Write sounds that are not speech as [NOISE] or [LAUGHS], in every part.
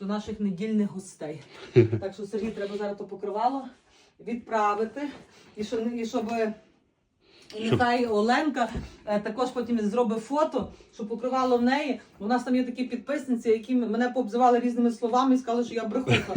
до наших недільних гостей. [LAUGHS] Так що Сергій треба зараз то покривало відправити. І щоб, і щоб і нехай Оленка е, також потім зробить фото, щоб покривало в неї. У нас там є такі підписниці, які мене пообзивали різними словами і сказали, що я брехуха.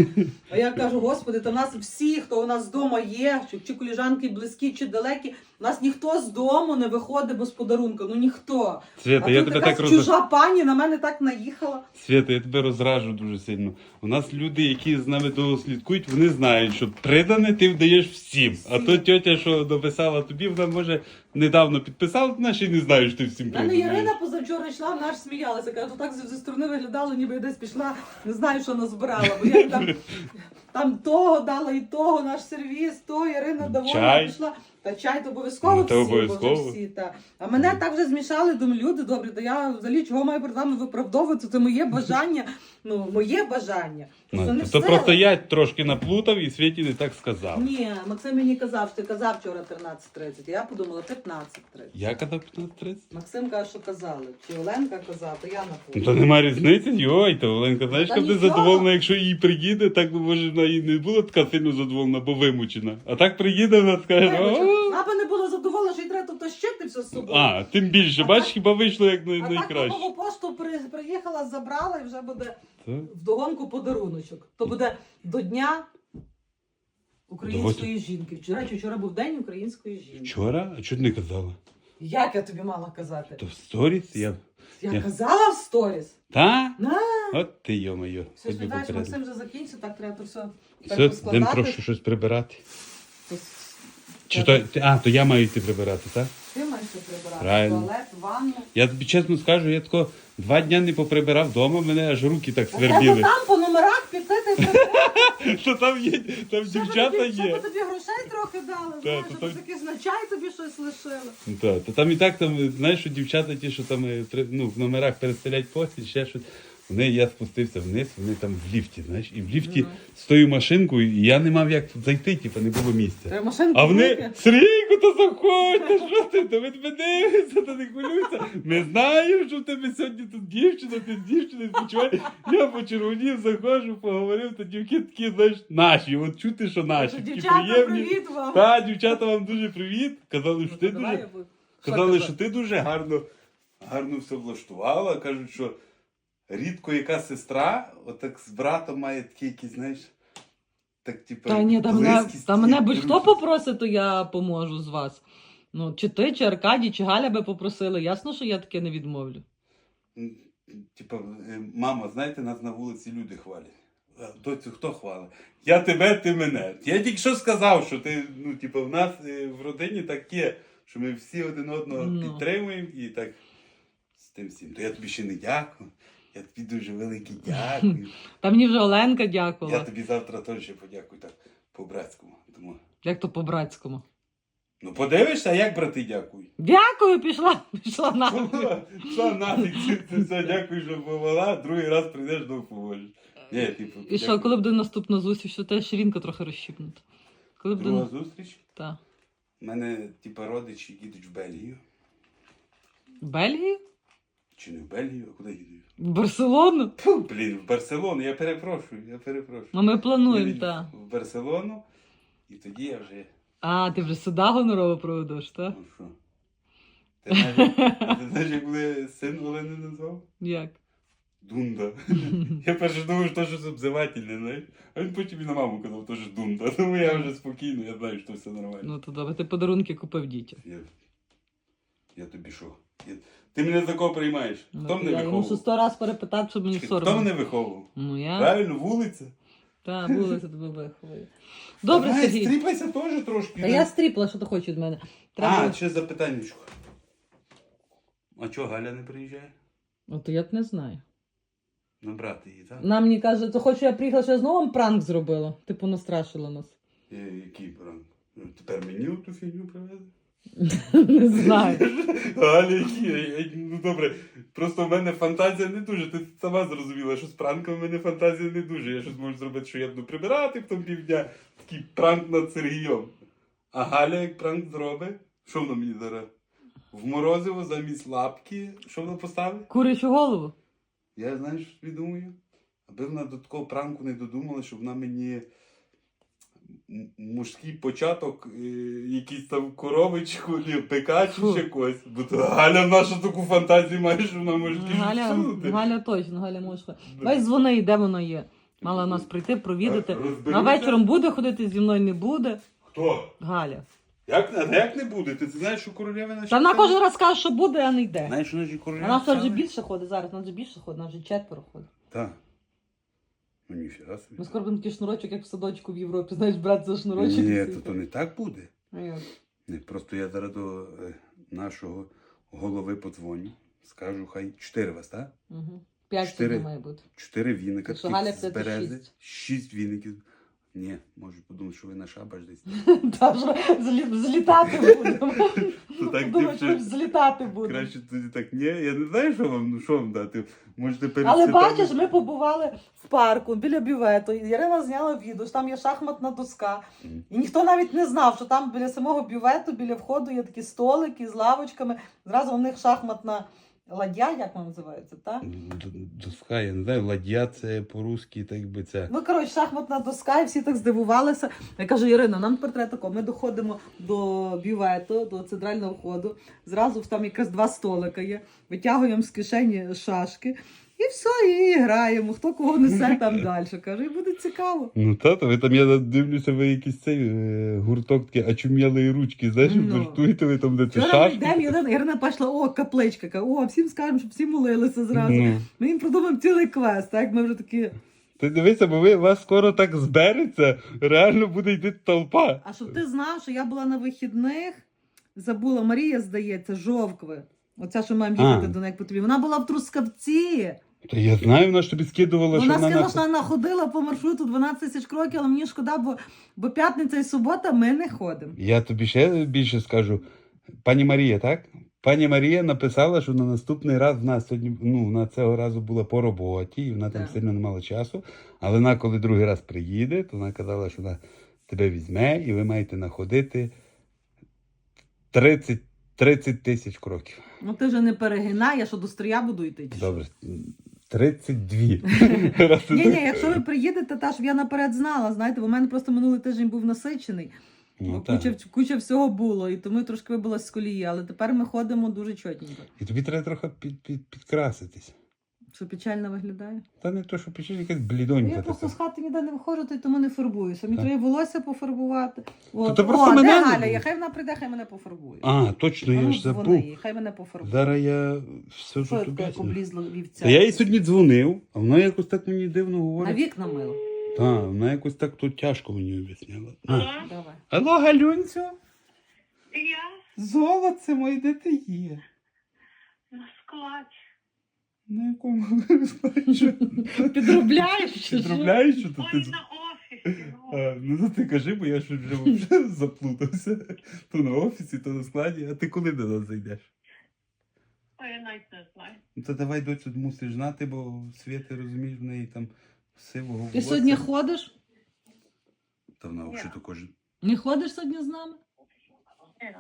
А я кажу, господи, та в нас всі, хто у нас вдома є, чи, чи коліжанки близькі, чи далекі, у нас ніхто з дому не виходить без подарунка. Ну ніхто. Свята, а я тут тебе якась так роз... чужа пані на мене так наїхала. Свята, я тебе розражу дуже сильно. У нас люди, які з нами довго слідкують, вони знають, що придане ти вдаєш всім. А то тьотя, що написала тобі, вона може недавно підписала, наші ще не знаєш, що ти всім мене придаєш. Ярина позавчора йшла, вона аж сміялася. Каже, то так зі зі сторони виглядало, ніби я десь пішла, не знаю, що назбирала. Бо я там, [LAUGHS] там того дала і того, наш сервіс, то Ірина довольна Чай. пішла. Та чай то обов'язково Ну, всі, то бо вже обов'язково. всі. Та. А мене так вже змішали, думаю, люди добрі, то я взагалі чого маю перед вами виправдовувати? Це моє бажання, ну, моє бажання. Це Ну, не то все. просто я трошки наплутав і Світі не так сказав. Ні, Максим мені казав, що ти казав вчора 13.30. Я подумала 15.30. Я казав 15.30? Максим каже, що казали. Чи Оленка казала, то я Ну, напомню. то нема різниці, йой, то Оленка, знаєш, Та буде нічого. задоволена, якщо їй приїде, так може вона і не була така сильно задоволена, бо вимучена. А так приїде, вона скаже, «О». Би не була задоволена, що їй треба тут тащити все з собою. а, тим більше, А бачиш, так- хіба вийшло як най- а так найкраще. нову пошту при, приїхала, забрала і вже буде Так. вдогонку подаруночок. То буде до дня української жінки. Вчора чи вчора був день української жінки. Вчора? А чого ти не казала? Як я тобі мала казати? То в сторіс я. Я я- казала в сторіс. Та? На, От ти йо-моє. все ж знаєш, попередив. Максим вже закінчив, так треба то все, Все, так йдемо поскладати. трошки щось прибирати. То- Чи то, ти- а, то я маю йти прибирати, так? Ти маєш це прибирати. Правильно. Туалет, ванну. Я тобі чесно скажу, я тако два дня не поприбирав вдома, мене аж руки так Треба свербіли. там по номерах піти та. Що там є, там дівчата тобі, Щоб тобі грошей трохи дали, знаєш, то щоб там- таки на чай тобі щось лишили. Ну, Так, то там і так там, знаєш, що дівчата ті, що там е, ну, в номерах перестелять постіль, ще щось. Вони, я спустився вниз, вони там в ліфті, знаєш, і в ліфті з тою машинкою, і я не мав як зайти, типу, не було місця. Треба машинку А вони, велике. Сергійко, то заходь, та що ти, то ви тебе дивишся, та не хвилюйся. Ми знаємо, що в тебе сьогодні тут дівчина, ти з дівчиною спочиваєш. Я почервонів, заходжу, поговорив, то дівки такі, знаєш, наші, от чути, що наші, такі Дівчата, приємні. привіт вам. Та, дівчата, вам дуже привіт. Казали, що Ну, ти дуже. Казали, що ти дуже гарно, гарно все влаштувала. Кажуть, що рідко яка сестра, отак з братом має такі якісь, знаєш, так, типу, Та ні, та мене, та мене будь-хто попросить, то я поможу з вас. Ну, чи ти, чи Аркадій, чи Галя би попросили. Ясно, що я таке не відмовлю. М, Типу, е, мама, знаєте, нас на вулиці люди хвалять. А, Доцю, хто хвалить? Я тебе, ти мене. Я тільки що сказав, що ти, ну, типу, в нас е, в родині таке, що ми всі один одного Ну. підтримуємо і так з тим всім. То я тобі ще не дякую. Я тобі дуже великий [LAUGHS] дякую. Та мені вже Оленка Я тобі завтра теж подякую так по-братському. Тому... Як то по-братському. Ну подивишся, як брати дякують. Дякую, пішла, пішла на. Що нафіг, це, це все, дякую, що помогла, другий раз прийдеш до поможеш. Ні, типу, І що, дякую. коли буде наступна зустріч, що теж ширинка трохи розщіпнута. Коли буде. Друга зустріч. Та. У мене, типу, родичі їдуть в Бельгію. В Бельгію? Чи не в Бельгію, а куди їдуть? В Барселону? Фу, блін, в Барселону, я перепрошую, я перепрошую. Ну, ми плануємо, так. В Барселону, і тоді я вже. А, ти вже сюди гонорово проведеш, так? Ну що? Ти знаєш, як мене син Олени назвав? Як? Дунда. [LAUGHS] Я перше думав, що щось обзивательне, знаєш. А він потім і на маму казав, теж дунда. [LAUGHS] Тому я вже спокійно, я знаю, що все нормально. Ну, то добре, ти подарунки купив дітям. Я, я тобі що? Я... Ти мене за кого приймаєш? Ну, Хто мене я йому ще виховував? сто раз перепитав, щоб мені Чекай, Хто соромно. мене виховував? Ну я. Правильно, вулиця? Та, були тебе виховую. [LAUGHS] Добре, Давай, Сергій. стріпайся теж трошки. Та я стріпла, що ти хочеш від мене. Треба. А, ще запитання. А чого Галя не приїжджає? От я б не знаю. Набрати її, так? Нам мені каже, то хочу я приїхала, що я знову вам пранк зробила. Типу настрашила нас. Е, Який пранк? Ну, Тепер мені ту фігню привезли? [LAUGHS] Не знаю. Ну добре, просто в мене фантазія не дуже. Ти сама зрозуміла, що з пранком в мене фантазія не дуже. Я щось можу зробити, що я буду прибирати потім півдня. Такий пранк над Сергієм. А Галя як пранк зробить, що вона мені зараз? В морозиво замість лапки, що вона поставить? Курячу голову. Я знаю, що думаю. Аби вона до такого пранку не додумала, щоб вона мені мужський початок, е, якийсь там коровичку, ні, пека чи ще когось. Бо то Галя наша таку фантазію має, що вона може Галя, всунути. Галя точно, Галя може. Дай дзвони, і де воно є. Мала нас прийти, провідати. Розберуться? На вечором буде ходити, зі мною не буде. Хто? Галя. Як, а як не буде? Ти, знаєш, що королева наша... Та вона кожен раз каже, що буде, а не йде. Знаєш, що наші А королева... нас вже більше ходить зараз, нас вже більше ходить, нас вже четверо ходить. Так. Ну, ніфіга собі. Ми скоро будемо такий шнурочок, як в садочку в Європі, знаєш, брат за шнурочок. Ні, то, то не так буде. А як? Просто я зараз до е, нашого голови подзвоню. Скажу, хай чотири вас, так? Угу. П'ять Чотири. сьогодні має бути. Чотири віника Якщо таких з буде, то берези. шість. Шість віників. Ні, можуть подумати, що ви на шабаш десь. [LAUGHS] Та злітати будемо. [LAUGHS] Що злітати будемо. Краще тоді так, ні, я не знаю, що вам, ну що вам дати. Можете перед Але бачиш, ми побували в парку біля бювету. і Ірина зняла відео, що там є шахматна доска. І ніхто навіть не знав, що там біля самого бювету, біля входу є такі столики з лавочками. Зразу у них шахматна ладья, як вона називається, так? Доска, я не знаю, ладья це по-русски, так би це. Ну, коротше, шахматна доска, і всі так здивувалися. Я кажу, Ірина, нам тепер треба тако. Ми доходимо до бювету, до центрального входу. Зразу там якраз два столика є. Витягуємо з кишені шашки. І все, і граємо. Хто кого несе там [LAUGHS] далі. Каже, і буде цікаво. Ну тато, ви там, я дивлюся, ви якийсь цей е, гурток такий, очум'яли ручки, знаєш, Ну. ви там, де це шашки. йдемо, Ірина, Ірина пішла, о, капличка. Каже, О, всім скажемо, щоб всі молилися зразу. Ну. Ми їм придумаємо цілий квест, так? Ми вже такі. Ти дивися, бо ви вас скоро так збереться, реально буде йти толпа. А щоб ти знав, що я була на вихідних, забула, Марія, здається, Жовкви. Оця, що маємо їхати до неї потрібно. Вона була в Трускавці. Та я знаю, вона ж тобі скидувала, Вона що вона... сказала, на- що вона ходила по маршруту 12 тисяч кроків, але мені шкода, бо, бо п'ятниця і субота ми не ходимо. Я тобі ще більше скажу. Пані Марія, так? Пані Марія написала, що на наступний раз вона сьогодні, ну, вона цього разу була по роботі, і вона там Так. сильно не мала часу. Але вона, коли другий раз приїде, то вона казала, що вона тебе візьме, і ви маєте находити 30, 30 тисяч кроків. Ну ти вже не перегинай, я що до стрія буду йти. чи що? Добре. 32. [LAUGHS] Раз Ні, ні, якщо ви приїдете, та щоб я наперед знала, знаєте, бо в мене просто минулий тиждень був насичений. Ну, куча, куча всього було, і тому трошки вибилась з колії, але тепер ми ходимо дуже чотненько. І тобі треба трохи під, під, підкраситись. Що печально виглядає? Та не то, що пишеш якась Ну, блідонька. Я просто така. з хати ніде не виходжу, то й тому не фарбуюся. Мені треба волосся пофарбувати. От. то просто О, мене де не Галя? було. Хай вона прийде, хай мене пофарбує. А, точно, я Ну, ж забув. їй, хай мене пофарбує. Зараз я все Що я тут таке, як об'ясню. облізла вівця? Та я їй сьогодні дзвонив, а вона якось так мені дивно На говорить. вікна мило. Так, вона якось так тут тяжко мені об'ясняла. А. Давай. Алло, Галюнцю, Я золоце моє, де ти є? на складі. На якому? Підробляєш чи що? Підробляєш, що то Ой, ти... на офісі. ну. А, ну то ти кажи, бо я щось вже вже заплутався. То на офісі, то на складі. А ти коли до нас зайдеш? Ой, я навіть не знаю. Ну то давай доцю мусиш знати, бо Світи, розумієш, в неї там сивого Ти волосся. сьогодні ходиш? Та вона взагалі кожен. Не ходиш сьогодні з нами?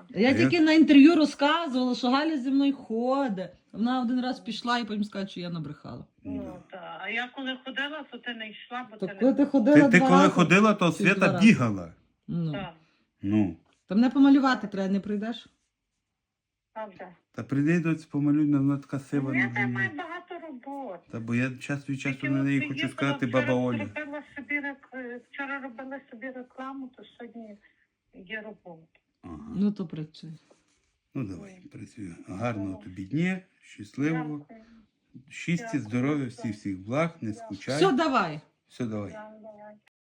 Я А тільки на інтерв'ю розказувала, що Галя зі мною ходить. Вона один раз пішла і потім сказала, що я набрехала. Ну, та. А я коли ходила, то ти не йшла, бо Так ти коли не ти ходила Ти, ти два коли рази, ходила, то два Свята рази? бігала. Ну. Так, Ну. Та мене помалювати треба, не прийдеш? правда. Та прийди доць, помалюй, на- вона така сива. Я ну, там маю багато роботи. Та бо я час від часу Тільки на от неї приїхала, хочу сказати вчора баба Оля. Робила собі, рек- вчора робила собі рекламу, то сьогодні є робота. Ага. Ну то працюй. Ну давай, працюю. Гарного тобі дня, щасливого, щасті, здоров'я, всіх всіх благ, не скучай. Все, давай. Все, давай.